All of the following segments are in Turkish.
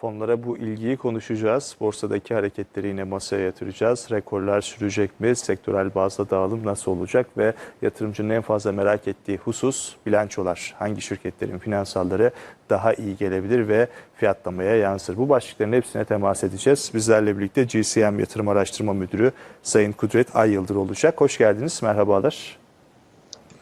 Fonlara bu ilgiyi konuşacağız. Borsadaki hareketleri yine masaya yatıracağız. Rekorlar sürecek mi? Sektörel bazda dağılım nasıl olacak? Ve yatırımcının en fazla merak ettiği husus bilançolar. Hangi şirketlerin finansalları daha iyi gelebilir ve fiyatlamaya yansır? Bu başlıkların hepsine temas edeceğiz. Bizlerle birlikte GCM Yatırım Araştırma Müdürü Sayın Kudret Ay Yıldır olacak. Hoş geldiniz. Merhabalar.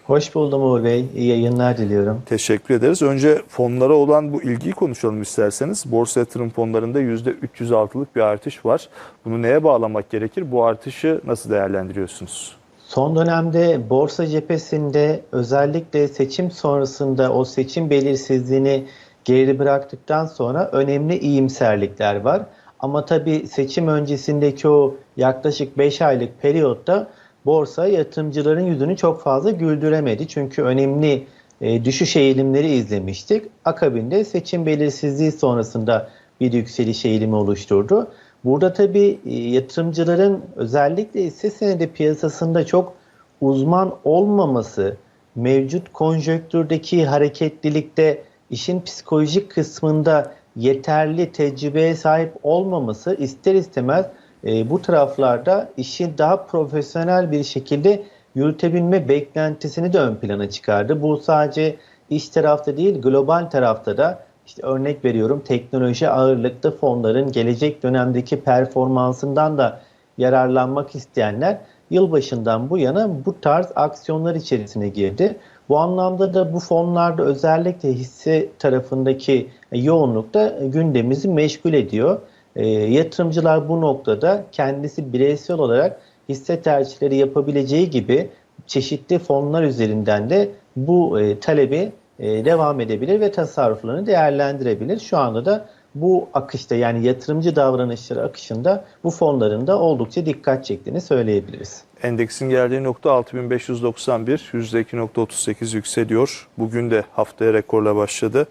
Hoş buldum Uğur Bey. İyi yayınlar diliyorum. Teşekkür ederiz. Önce fonlara olan bu ilgiyi konuşalım isterseniz. Borsa yatırım fonlarında %306'lık bir artış var. Bunu neye bağlamak gerekir? Bu artışı nasıl değerlendiriyorsunuz? Son dönemde borsa cephesinde özellikle seçim sonrasında o seçim belirsizliğini geri bıraktıktan sonra önemli iyimserlikler var. Ama tabii seçim öncesindeki o yaklaşık 5 aylık periyotta borsa yatırımcıların yüzünü çok fazla güldüremedi. Çünkü önemli e, düşüş eğilimleri izlemiştik. Akabinde seçim belirsizliği sonrasında bir yükseliş eğilimi oluşturdu. Burada tabii e, yatırımcıların özellikle hisse senedi piyasasında çok uzman olmaması, mevcut konjöktürdeki hareketlilikte işin psikolojik kısmında yeterli tecrübeye sahip olmaması ister istemez e, bu taraflarda işi daha profesyonel bir şekilde yürütebilme beklentisini de ön plana çıkardı. Bu sadece iş tarafta değil global tarafta da işte örnek veriyorum teknoloji ağırlıklı fonların gelecek dönemdeki performansından da yararlanmak isteyenler yılbaşından bu yana bu tarz aksiyonlar içerisine girdi. Bu anlamda da bu fonlarda özellikle hisse tarafındaki yoğunlukta gündemimizi meşgul ediyor. E, yatırımcılar bu noktada kendisi bireysel olarak hisse tercihleri yapabileceği gibi çeşitli fonlar üzerinden de bu e, talebi e, devam edebilir ve tasarruflarını değerlendirebilir. Şu anda da bu akışta yani yatırımcı davranışları akışında bu fonların da oldukça dikkat çektiğini söyleyebiliriz. Endeksin geldiği nokta 6591, %2.38 yükseliyor. Bugün de haftaya rekorla başladı.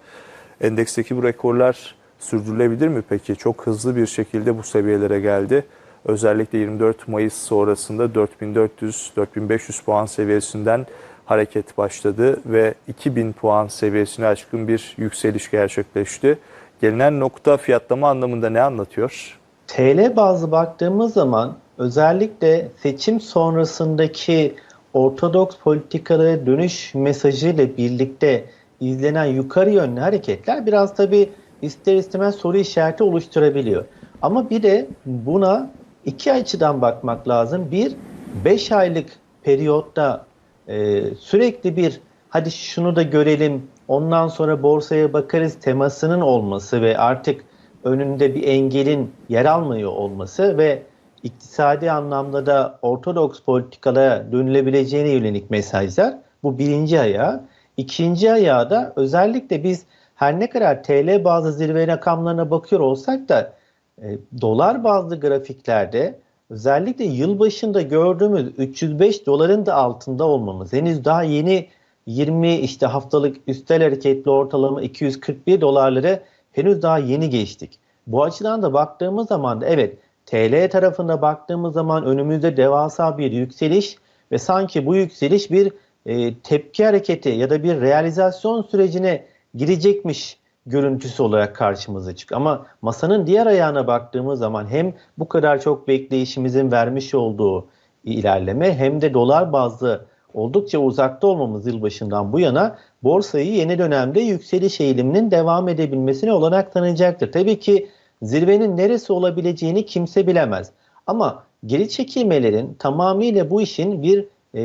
Endeksteki bu rekorlar sürdürülebilir mi peki? Çok hızlı bir şekilde bu seviyelere geldi. Özellikle 24 Mayıs sonrasında 4400-4500 puan seviyesinden hareket başladı ve 2000 puan seviyesine aşkın bir yükseliş gerçekleşti. Gelinen nokta fiyatlama anlamında ne anlatıyor? TL bazlı baktığımız zaman özellikle seçim sonrasındaki ortodoks politikalara dönüş mesajıyla birlikte izlenen yukarı yönlü hareketler biraz tabi ister istemez soru işareti oluşturabiliyor. Ama bir de buna iki açıdan bakmak lazım. Bir, 5 aylık periyotta e, sürekli bir hadi şunu da görelim ondan sonra borsaya bakarız temasının olması ve artık önünde bir engelin yer almıyor olması ve iktisadi anlamda da ortodoks politikalara dönülebileceğine yönelik mesajlar bu birinci ayağı. İkinci ayağı da özellikle biz her ne kadar TL bazı zirve rakamlarına bakıyor olsak da e, dolar bazlı grafiklerde özellikle yılbaşında gördüğümüz 305 doların da altında olmamız henüz daha yeni 20 işte haftalık üstel hareketli ortalama 241 dolarları henüz daha yeni geçtik. Bu açıdan da baktığımız zaman da evet TL tarafında baktığımız zaman önümüzde devasa bir yükseliş ve sanki bu yükseliş bir e, tepki hareketi ya da bir realizasyon sürecine girecekmiş görüntüsü olarak karşımıza çık. Ama masanın diğer ayağına baktığımız zaman hem bu kadar çok bekleyişimizin vermiş olduğu ilerleme hem de dolar bazlı oldukça uzakta olmamız yılbaşından bu yana borsayı yeni dönemde yükseliş eğiliminin devam edebilmesine olanak tanıyacaktır. Tabii ki zirvenin neresi olabileceğini kimse bilemez. Ama geri çekilmelerin tamamıyla bu işin bir e,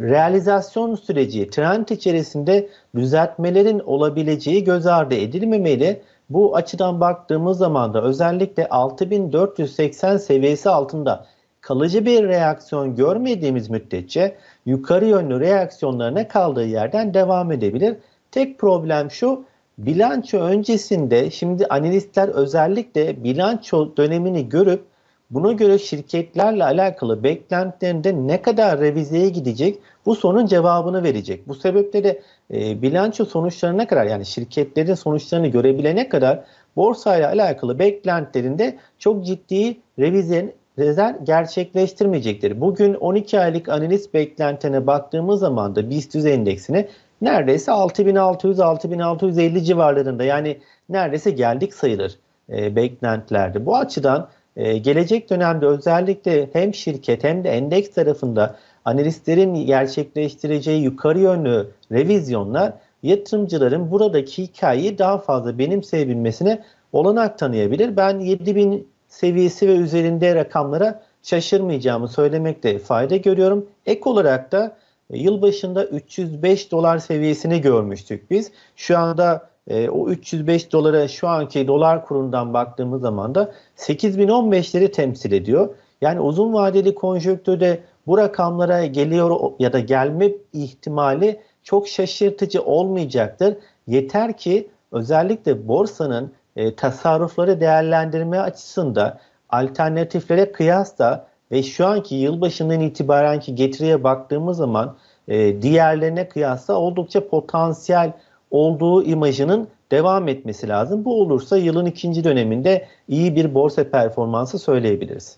realizasyon süreci, trend içerisinde düzeltmelerin olabileceği göz ardı edilmemeli. Bu açıdan baktığımız zaman da özellikle 6480 seviyesi altında kalıcı bir reaksiyon görmediğimiz müddetçe yukarı yönlü reaksiyonlarına kaldığı yerden devam edebilir. Tek problem şu, bilanço öncesinde şimdi analistler özellikle bilanço dönemini görüp buna göre şirketlerle alakalı beklentilerinde ne kadar revizeye gidecek bu sorunun cevabını verecek. Bu sebeple de e, bilanço sonuçlarına kadar yani şirketlerin sonuçlarını görebilene kadar borsayla alakalı beklentilerinde çok ciddi revize rezerv gerçekleştirmeyecektir. Bugün 12 aylık analiz beklentine baktığımız zaman da BIST 100 endeksine neredeyse 6600-6650 civarlarında yani neredeyse geldik sayılır. e, beklentilerde. Bu açıdan e, gelecek dönemde özellikle hem şirket hem de endeks tarafında analistlerin gerçekleştireceği yukarı yönlü revizyonlar yatırımcıların buradaki hikayeyi daha fazla benimseyebilmesine olanak tanıyabilir. Ben 7000 seviyesi ve üzerinde rakamlara şaşırmayacağımı söylemekte fayda görüyorum. Ek olarak da e, yılbaşında 305 dolar seviyesini görmüştük biz. Şu anda e, o 305 dolara şu anki dolar kurundan baktığımız zaman da 8015'leri temsil ediyor. Yani uzun vadeli konjonktürde bu rakamlara geliyor ya da gelme ihtimali çok şaşırtıcı olmayacaktır. Yeter ki özellikle borsanın e, tasarrufları değerlendirme açısında alternatiflere kıyasla ve şu anki yılbaşından itibarenki getiriye baktığımız zaman e, diğerlerine kıyasla oldukça potansiyel olduğu imajının devam etmesi lazım. Bu olursa yılın ikinci döneminde iyi bir borsa performansı söyleyebiliriz.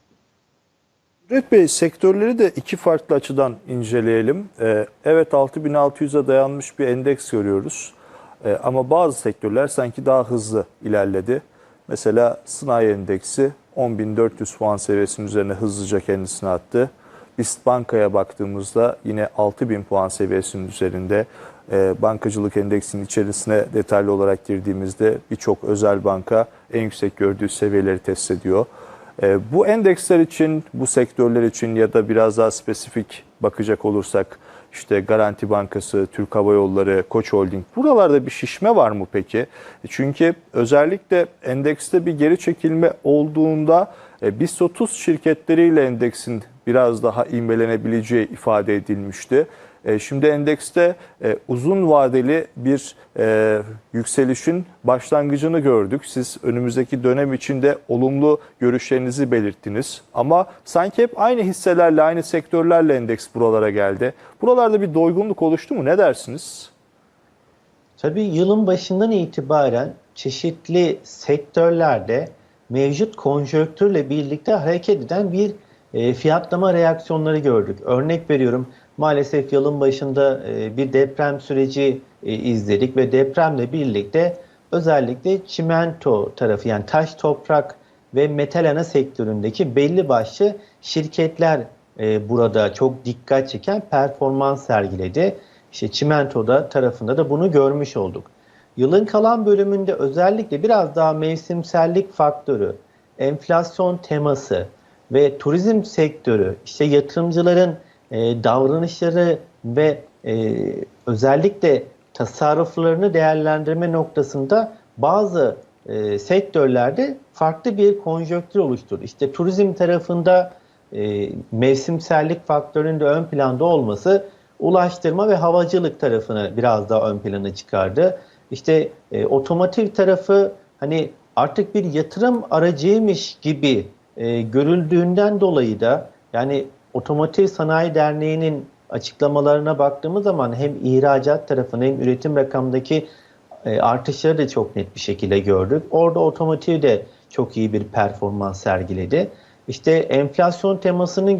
Nuret Bey sektörleri de iki farklı açıdan inceleyelim. Ee, evet 6600'e dayanmış bir endeks görüyoruz. Ee, ama bazı sektörler sanki daha hızlı ilerledi. Mesela sanayi endeksi 10.400 puan seviyesinin üzerine hızlıca kendisini attı. BIST Banka'ya baktığımızda yine 6000 puan seviyesinin üzerinde. Ee, bankacılık endeksinin içerisine detaylı olarak girdiğimizde birçok özel banka en yüksek gördüğü seviyeleri test ediyor. Ee, bu endeksler için, bu sektörler için ya da biraz daha spesifik bakacak olursak işte Garanti Bankası, Türk Hava Yolları, Koç Holding buralarda bir şişme var mı peki? Çünkü özellikle endekste bir geri çekilme olduğunda e, BIST 30 şirketleriyle endeksin biraz daha ivmelenebileceği ifade edilmişti. E, Şimdi endekste e, uzun vadeli bir e, yükselişin başlangıcını gördük. Siz önümüzdeki dönem içinde olumlu görüşlerinizi belirttiniz. Ama sanki hep aynı hisselerle, aynı sektörlerle endeks buralara geldi. Buralarda bir doygunluk oluştu mu? Ne dersiniz? Tabii yılın başından itibaren çeşitli sektörlerde mevcut konjonktürle birlikte hareket eden bir fiyatlama reaksiyonları gördük. Örnek veriyorum maalesef yılın başında e, bir deprem süreci e, izledik ve depremle birlikte özellikle çimento tarafı yani taş toprak ve metal ana sektöründeki belli başlı şirketler e, burada çok dikkat çeken performans sergiledi. İşte çimentoda tarafında da bunu görmüş olduk. Yılın kalan bölümünde özellikle biraz daha mevsimsellik faktörü, enflasyon teması ve turizm sektörü, işte yatırımcıların e, davranışları ve e, özellikle tasarruflarını değerlendirme noktasında bazı e, sektörlerde farklı bir konjonktür oluşturdu. İşte turizm tarafında e, mevsimsellik faktörünün de ön planda olması ulaştırma ve havacılık tarafını biraz daha ön plana çıkardı. İşte e, otomotiv tarafı hani artık bir yatırım aracıymış gibi e, görüldüğünden dolayı da yani Otomotiv Sanayi Derneği'nin açıklamalarına baktığımız zaman hem ihracat tarafını hem üretim rakamındaki e, artışları da çok net bir şekilde gördük. Orada otomotiv de çok iyi bir performans sergiledi. İşte enflasyon temasını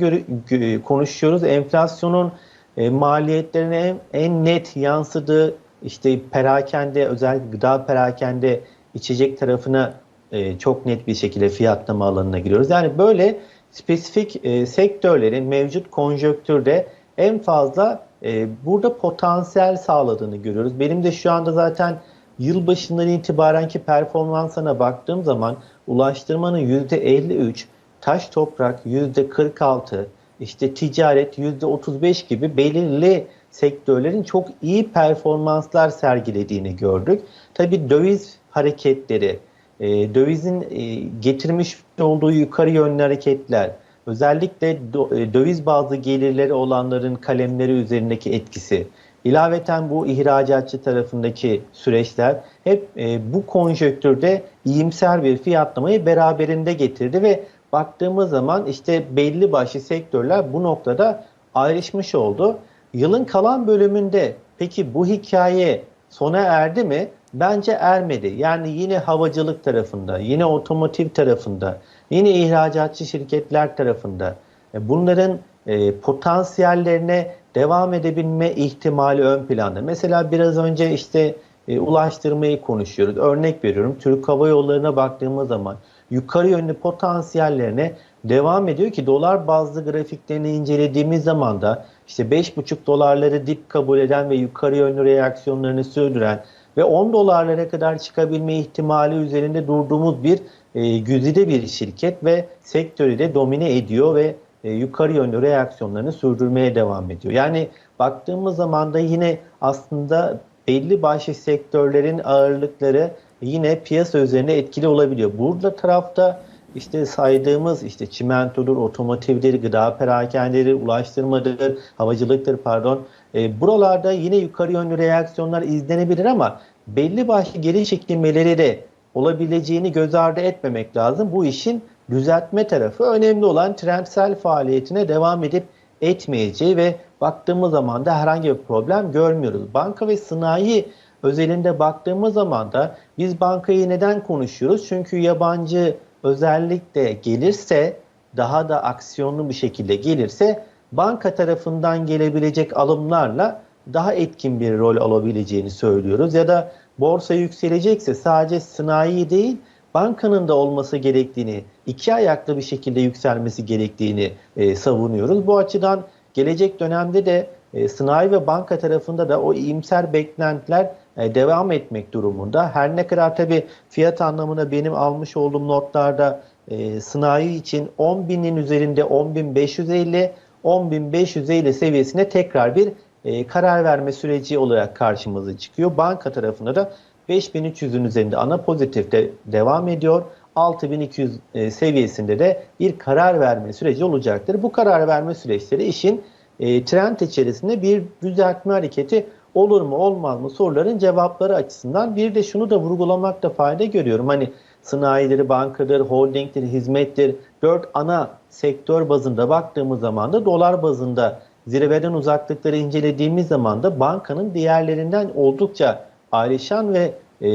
konuşuyoruz. Enflasyonun e, maliyetlerine en, en net yansıdığı işte perakende özellikle gıda perakende içecek tarafına e, çok net bir şekilde fiyatlama alanına giriyoruz. Yani böyle spesifik e, sektörlerin mevcut konjöktürde en fazla e, burada potansiyel sağladığını görüyoruz. Benim de şu anda zaten yılbaşından itibarenki performansına baktığım zaman ulaştırmanın %53, taş toprak %46, işte ticaret %35 gibi belirli sektörlerin çok iyi performanslar sergilediğini gördük. Tabii döviz hareketleri, e, dövizin e, getirmiş olduğu yukarı yönlü hareketler, özellikle do, e, döviz bazlı gelirleri olanların kalemleri üzerindeki etkisi, ilaveten bu ihracatçı tarafındaki süreçler hep e, bu konjöktürde iyimser bir fiyatlamayı beraberinde getirdi ve baktığımız zaman işte belli başlı sektörler bu noktada ayrışmış oldu. Yılın kalan bölümünde peki bu hikaye sona erdi mi? Bence ermedi. Yani yine havacılık tarafında, yine otomotiv tarafında, yine ihracatçı şirketler tarafında e, bunların e, potansiyellerine devam edebilme ihtimali ön planda. Mesela biraz önce işte e, ulaştırmayı konuşuyoruz. Örnek veriyorum Türk Hava Yolları'na baktığımız zaman yukarı yönlü potansiyellerine devam ediyor ki dolar bazlı grafiklerini incelediğimiz zaman da işte 5,5 dolarları dip kabul eden ve yukarı yönlü reaksiyonlarını sürdüren ve 10 dolarlara kadar çıkabilme ihtimali üzerinde durduğumuz bir e, güzide bir şirket ve sektörü de domine ediyor ve e, yukarı yönlü reaksiyonlarını sürdürmeye devam ediyor. Yani baktığımız zaman da yine aslında belli başlı sektörlerin ağırlıkları yine piyasa üzerinde etkili olabiliyor. Burada tarafta işte saydığımız işte çimentodur, otomotivdir, gıda perakendedir, ulaştırmadır, havacılıktır pardon. E, buralarda yine yukarı yönlü reaksiyonlar izlenebilir ama belli başlı geri çekilmeleri de olabileceğini göz ardı etmemek lazım. Bu işin düzeltme tarafı önemli olan trendsel faaliyetine devam edip etmeyeceği ve baktığımız zaman da herhangi bir problem görmüyoruz. Banka ve sanayi özelinde baktığımız zaman da biz bankayı neden konuşuyoruz? Çünkü yabancı özellikle gelirse daha da aksiyonlu bir şekilde gelirse banka tarafından gelebilecek alımlarla daha etkin bir rol alabileceğini söylüyoruz. Ya da borsa yükselecekse sadece sanayi değil bankanın da olması gerektiğini, iki ayaklı bir şekilde yükselmesi gerektiğini e, savunuyoruz. Bu açıdan gelecek dönemde de e, sanayi ve banka tarafında da o iyimser beklentiler e, devam etmek durumunda. Her ne kadar tabii fiyat anlamında benim almış olduğum notlarda e, sanayi için 10 binin üzerinde 10.550 10.550 seviyesine tekrar bir e, karar verme süreci olarak karşımıza çıkıyor. Banka tarafında da 5300'ün üzerinde ana pozitifte devam ediyor. 6200 e, seviyesinde de bir karar verme süreci olacaktır. Bu karar verme süreçleri işin e, trend içerisinde bir düzeltme hareketi olur mu olmaz mı soruların cevapları açısından bir de şunu da vurgulamakta fayda görüyorum. Hani sanayileri, bankadır, holdingdir, hizmettir. Dört ana sektör bazında baktığımız zaman da dolar bazında zirveden uzaklıkları incelediğimiz zaman da bankanın diğerlerinden oldukça ayrışan ve e,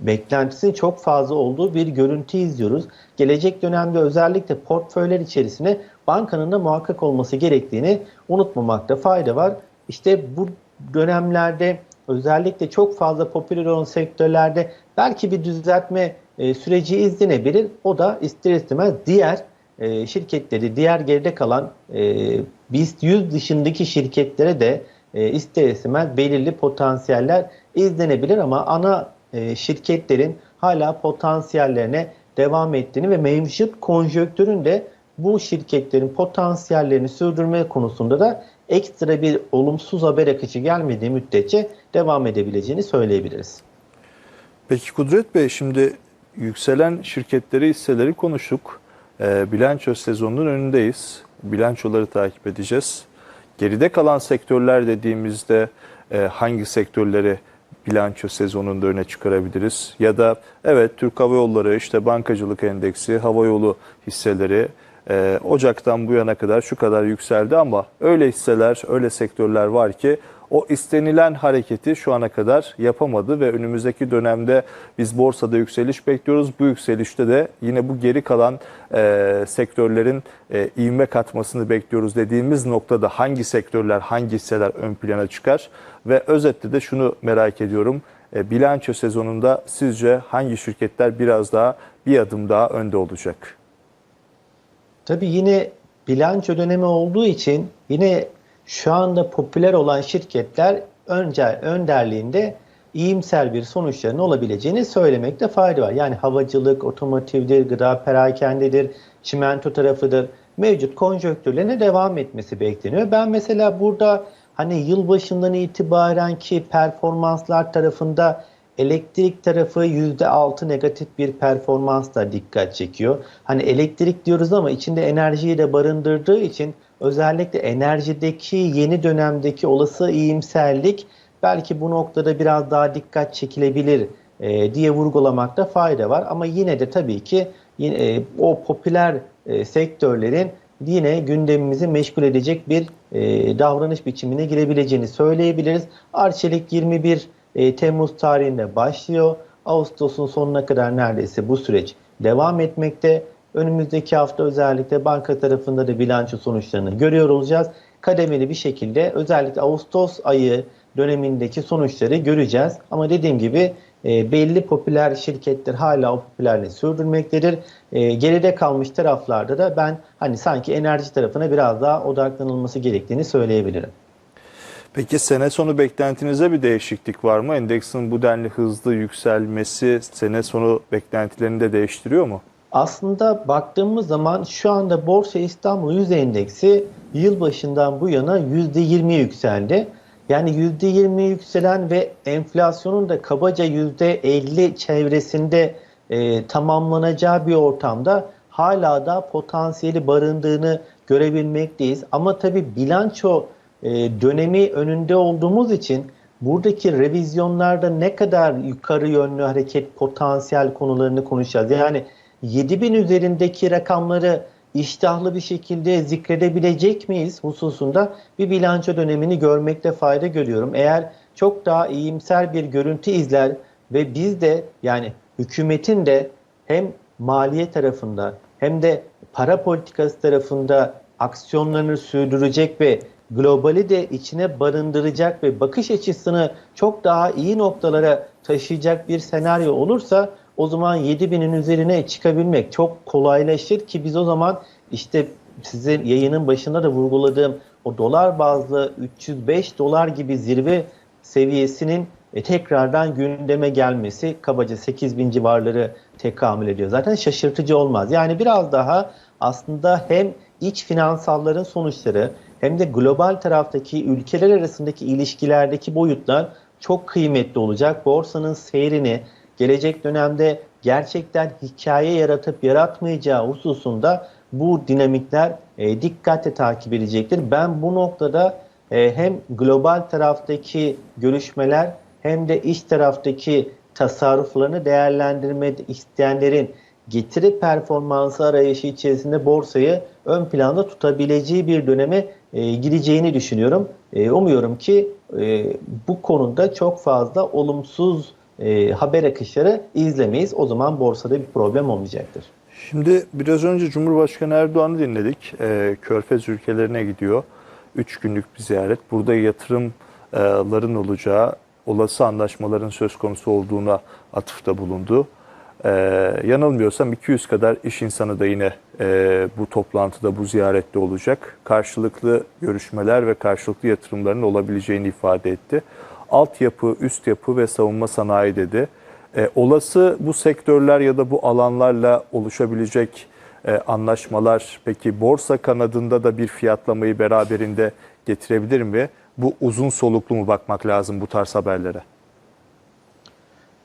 beklentisinin çok fazla olduğu bir görüntü izliyoruz. Gelecek dönemde özellikle portföyler içerisine bankanın da muhakkak olması gerektiğini unutmamakta fayda var. İşte bu dönemlerde özellikle çok fazla popüler olan sektörlerde belki bir düzeltme e, süreci izlenebilir. O da ister istemez diğer e, şirketleri, diğer geride kalan e, BIST 100 dışındaki şirketlere de e, ister istemez belirli potansiyeller izlenebilir ama ana e, şirketlerin hala potansiyellerine devam ettiğini ve mevcut konjöktürün de bu şirketlerin potansiyellerini sürdürme konusunda da ekstra bir olumsuz haber akışı gelmediği müddetçe devam edebileceğini söyleyebiliriz. Peki Kudret Bey şimdi yükselen şirketleri hisseleri konuştuk. E, bilanço sezonunun önündeyiz. Bilançoları takip edeceğiz. Geride kalan sektörler dediğimizde e, hangi sektörleri bilanço sezonunda öne çıkarabiliriz? Ya da evet Türk Hava Yolları, işte bankacılık endeksi, havayolu hisseleri e, Ocak'tan bu yana kadar şu kadar yükseldi ama öyle hisseler, öyle sektörler var ki o istenilen hareketi şu ana kadar yapamadı ve önümüzdeki dönemde biz borsada yükseliş bekliyoruz. Bu yükselişte de yine bu geri kalan e, sektörlerin e, ivme katmasını bekliyoruz dediğimiz noktada hangi sektörler, hangi hisseler ön plana çıkar? Ve özetle de şunu merak ediyorum. E, bilanço sezonunda sizce hangi şirketler biraz daha bir adım daha önde olacak? Tabii yine bilanço dönemi olduğu için yine şu anda popüler olan şirketler önce önderliğinde iyimser bir sonuçların olabileceğini söylemekte fayda var. Yani havacılık, otomotivdir, gıda perakendedir, çimento tarafıdır. Mevcut konjonktürlerine devam etmesi bekleniyor. Ben mesela burada hani yılbaşından itibaren ki performanslar tarafında elektrik tarafı %6 negatif bir performansla dikkat çekiyor. Hani elektrik diyoruz ama içinde enerjiyi de barındırdığı için özellikle enerjideki yeni dönemdeki olası iyimserlik belki bu noktada biraz daha dikkat çekilebilir e, diye vurgulamakta fayda var. Ama yine de tabii ki e, o popüler e, sektörlerin yine gündemimizi meşgul edecek bir e, davranış biçimine girebileceğini söyleyebiliriz. Arçelik 21 e, Temmuz tarihinde başlıyor. Ağustos'un sonuna kadar neredeyse bu süreç devam etmekte. Önümüzdeki hafta özellikle banka tarafında da bilanço sonuçlarını görüyor olacağız. Kademeli bir şekilde özellikle Ağustos ayı dönemindeki sonuçları göreceğiz. Ama dediğim gibi e, belli popüler şirketler hala o popülerliği sürdürmektedir. E, geride kalmış taraflarda da ben hani sanki enerji tarafına biraz daha odaklanılması gerektiğini söyleyebilirim. Peki sene sonu beklentinize bir değişiklik var mı? Endeksin bu denli hızlı yükselmesi sene sonu beklentilerini de değiştiriyor mu? Aslında baktığımız zaman şu anda Borsa İstanbul Yüz Endeksi yılbaşından bu yana %20 yükseldi. Yani %20 yükselen ve enflasyonun da kabaca %50 çevresinde e, tamamlanacağı bir ortamda hala da potansiyeli barındığını görebilmekteyiz. Ama tabii bilanço e, dönemi önünde olduğumuz için buradaki revizyonlarda ne kadar yukarı yönlü hareket potansiyel konularını konuşacağız. Yani 7000 üzerindeki rakamları iştahlı bir şekilde zikredebilecek miyiz hususunda bir bilanço dönemini görmekte fayda görüyorum. Eğer çok daha iyimser bir görüntü izler ve biz de yani hükümetin de hem maliye tarafında hem de para politikası tarafında aksiyonlarını sürdürecek ve globali de içine barındıracak ve bakış açısını çok daha iyi noktalara taşıyacak bir senaryo olursa o zaman 7000'in üzerine çıkabilmek çok kolaylaşır ki biz o zaman işte size yayının başında da vurguladığım o dolar bazlı 305 dolar gibi zirve seviyesinin e, tekrardan gündeme gelmesi kabaca 8000 civarları tekamül ediyor. Zaten şaşırtıcı olmaz. Yani biraz daha aslında hem iç finansalların sonuçları hem de global taraftaki ülkeler arasındaki ilişkilerdeki boyutlar çok kıymetli olacak. Borsanın seyrini gelecek dönemde gerçekten hikaye yaratıp yaratmayacağı hususunda bu dinamikler e, dikkatle takip edecektir. Ben bu noktada e, hem global taraftaki görüşmeler hem de iç taraftaki tasarruflarını değerlendirme isteyenlerin getiri performansı arayışı içerisinde borsayı ön planda tutabileceği bir döneme e, gireceğini düşünüyorum. E, umuyorum ki e, bu konuda çok fazla olumsuz e, haber akışları izlemeyiz. O zaman borsada bir problem olmayacaktır. Şimdi biraz önce Cumhurbaşkanı Erdoğan'ı dinledik. Ee, Körfez ülkelerine gidiyor. Üç günlük bir ziyaret. Burada yatırımların olacağı, olası anlaşmaların söz konusu olduğuna atıfta bulundu. Ee, yanılmıyorsam 200 kadar iş insanı da yine e, bu toplantıda, bu ziyarette olacak. Karşılıklı görüşmeler ve karşılıklı yatırımların olabileceğini ifade etti. Altyapı, üst yapı ve savunma sanayi dedi. E, olası bu sektörler ya da bu alanlarla oluşabilecek e, anlaşmalar peki borsa kanadında da bir fiyatlamayı beraberinde getirebilir mi? Bu uzun soluklu mu bakmak lazım bu tarz haberlere?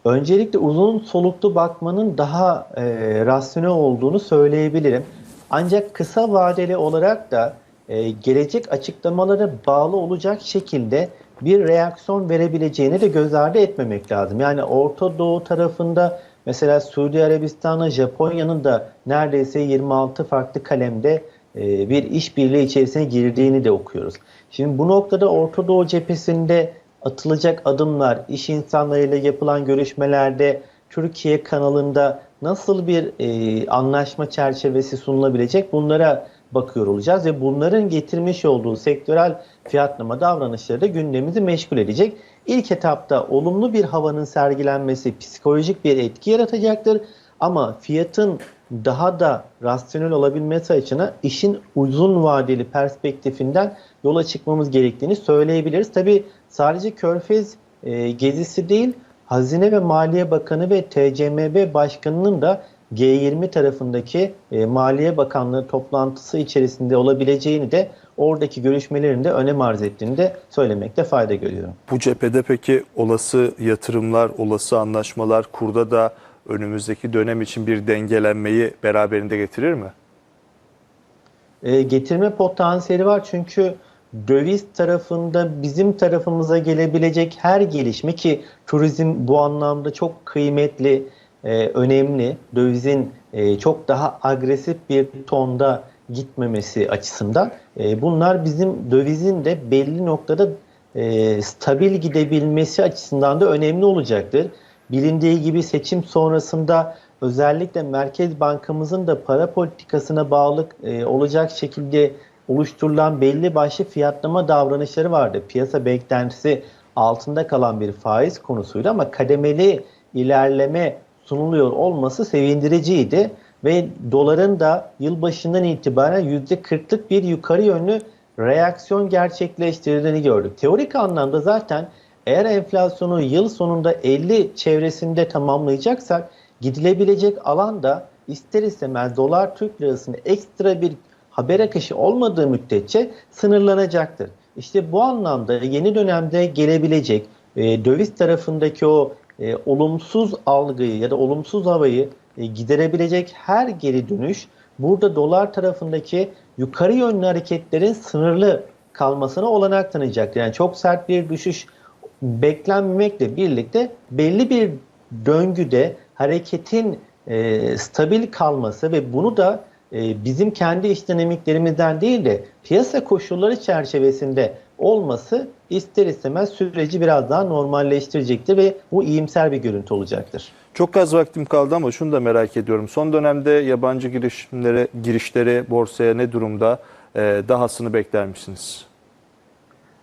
Öncelikle uzun soluklu bakmanın daha e, rasyonel olduğunu söyleyebilirim. Ancak kısa vadeli olarak da e, gelecek açıklamalara bağlı olacak şekilde bir reaksiyon verebileceğini de göz ardı etmemek lazım. Yani Orta Doğu tarafında mesela Suudi Arabistan'la Japonya'nın da neredeyse 26 farklı kalemde e, bir işbirliği içerisine girdiğini de okuyoruz. Şimdi bu noktada Orta Doğu cephesinde atılacak adımlar, iş insanlarıyla yapılan görüşmelerde Türkiye kanalında nasıl bir e, anlaşma çerçevesi sunulabilecek bunlara bakıyor olacağız ve bunların getirmiş olduğu sektörel fiyatlama davranışları da gündemimizi meşgul edecek. İlk etapta olumlu bir havanın sergilenmesi psikolojik bir etki yaratacaktır ama fiyatın daha da rasyonel olabilmesi açısından işin uzun vadeli perspektifinden yola çıkmamız gerektiğini söyleyebiliriz. Tabi sadece Körfez e, gezisi değil, Hazine ve Maliye Bakanı ve TCMB Başkanı'nın da G20 tarafındaki e, Maliye Bakanlığı toplantısı içerisinde olabileceğini de oradaki görüşmelerin de önem arz ettiğini de söylemekte fayda görüyorum. Bu cephede peki olası yatırımlar, olası anlaşmalar kurda da önümüzdeki dönem için bir dengelenmeyi beraberinde getirir mi? E, getirme potansiyeli var çünkü döviz tarafında bizim tarafımıza gelebilecek her gelişme ki turizm bu anlamda çok kıymetli, e, önemli. Dövizin e, çok daha agresif bir tonda gitmemesi açısından e, bunlar bizim dövizin de belli noktada e, stabil gidebilmesi açısından da önemli olacaktır. Bilindiği gibi seçim sonrasında özellikle Merkez Bankamızın da para politikasına bağlı e, olacak şekilde oluşturulan belli başlı fiyatlama davranışları vardı. Piyasa beklentisi altında kalan bir faiz konusuydu ama kademeli ilerleme sunuluyor olması sevindiriciydi ve doların da yılbaşından itibaren %40'lık bir yukarı yönlü reaksiyon gerçekleştirdiğini gördük. Teorik anlamda zaten eğer enflasyonu yıl sonunda 50 çevresinde tamamlayacaksak gidilebilecek alanda ister istemez dolar Türk lirasında ekstra bir haber akışı olmadığı müddetçe sınırlanacaktır. İşte bu anlamda yeni dönemde gelebilecek e, döviz tarafındaki o e, olumsuz algıyı ya da olumsuz havayı e, giderebilecek her geri dönüş burada dolar tarafındaki yukarı yönlü hareketlerin sınırlı kalmasına olanak tanıyacaktır. Yani çok sert bir düşüş beklenmemekle birlikte belli bir döngüde hareketin e, stabil kalması ve bunu da e, bizim kendi iş dinamiklerimizden değil de piyasa koşulları çerçevesinde olması ister istemez süreci biraz daha normalleştirecektir ve bu iyimser bir görüntü olacaktır. Çok az vaktim kaldı ama şunu da merak ediyorum. Son dönemde yabancı girişimlere, girişleri borsaya ne durumda? Ee, dahasını bekler misiniz?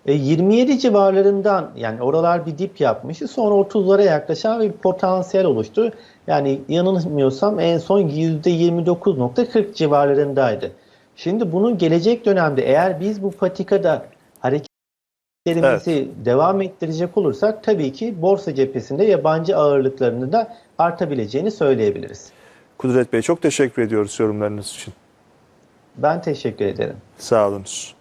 E, 27 civarlarından yani oralar bir dip yapmıştı. Sonra 30'lara yaklaşan bir potansiyel oluştu. Yani yanılmıyorsam en son %29.40 civarlarındaydı. Şimdi bunun gelecek dönemde eğer biz bu patikada hareketlerimizi devam ettirecek olursak tabii ki borsa cephesinde yabancı ağırlıklarını da artabileceğini söyleyebiliriz. Kudret Bey çok teşekkür ediyoruz yorumlarınız için. Ben teşekkür ederim. Sağ olunuz.